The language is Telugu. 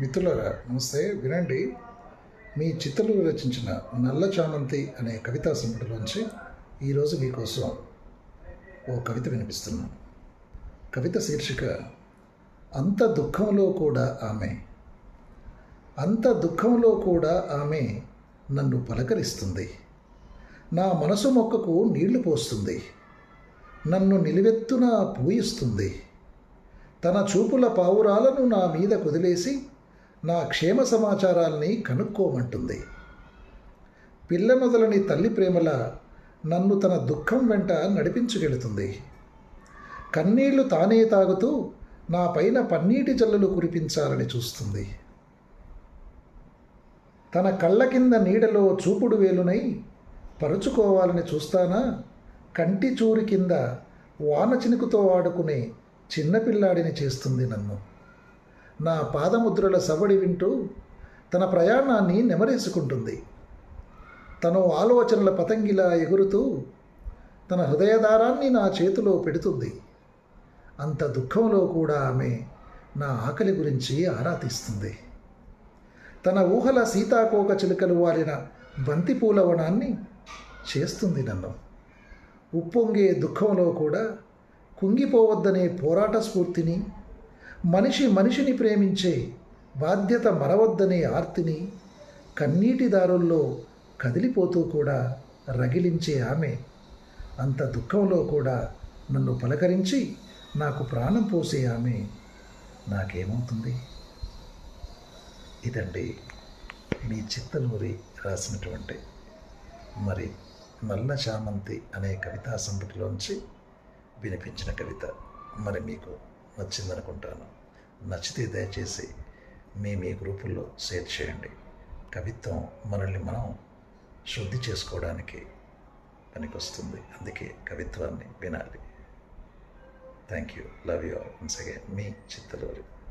మిత్రులరా నమస్తే. వినండి. మీ చిత్రలు రచించిన నల్ల చామంతి అనే కవితా సంపుటిలోంచి ఈరోజు మీకోసం ఓ కవిత వినిపిస్తున్నాను. కవిత శీర్షిక అంత దుఃఖంలో కూడా ఆమె. అంత దుఃఖంలో కూడా ఆమె నన్ను పలకరిస్తుంది. నా మనసు మొక్కకు నీళ్ళు పోస్తుంది. నన్ను నిలువెత్తున పూయిస్తుంది. తన చూపుల పావురాలను నా మీద కుదిలేసి నా క్షేమ సమాచారాల్ని కనుక్కోమంటుంది. పిల్ల మొదలని తల్లి ప్రేమల నన్ను తన దుఃఖం వెంట నడిపించుకెళుతుంది. కన్నీళ్ళు తానే తాగుతూ నా పైన పన్నీటి జల్లులు కురిపించాలని చూస్తుంది. తన కళ్ళ కింద నీడలో చూపుడు వేలునై పరుచుకోవాలని చూస్తానా? కంటి చూరి కింద వాన చినుకుతో ఆడుకునే చిన్నపిల్లాడిని చేస్తుంది నన్ను. నా పాదముద్రల సవడి వింటూ తన ప్రయాణాన్ని నెమరేసుకుంటుంది. తను ఆలోచనల పతంగిలా ఎగురుతూ తన హృదయదారాన్ని నా చేతిలో పెడుతుంది. అంత దుఃఖంలో కూడా ఆమె నా ఆకలి గురించి ఆరా తీస్తుంది తన ఊహల సీతాకోక చిలుకలు వాలిన బంతిపూల వనాన్ని చేస్తుంది నన్ను. ఉప్పొంగే దుఃఖంలో కూడా కుంగిపోవద్దనే పోరాట స్ఫూర్తిని మనిషి మనిషిని ప్రేమించే బాధ్యత మరవద్దనే ఆర్తిని కన్నీటి దారుల్లో కదిలిపోతూ కూడా రగిలించే ఆమె. అంత దుఃఖంలో కూడా నన్ను పలకరించి నాకు ప్రాణం పోసే ఆమె నాకేమవుతుంది? ఇదండి మీ చిత్తనూరి రాసినటువంటి మరి నల్ల చామంతి అనే కవితా సంపుటిలోంచి వినిపించిన కవిత. మరి మీకు నచ్చిందనుకుంటాను నచ్చితే దయచేసి మీ మీ గ్రూపుల్లో షేర్ చేయండి. కవిత్వం మనల్ని మనం శుద్ధి చేసుకోవడానికి పనికొస్తుంది. అందుకే కవిత్వాన్ని వినాలి. Thank you love you all once again me Chittaluri.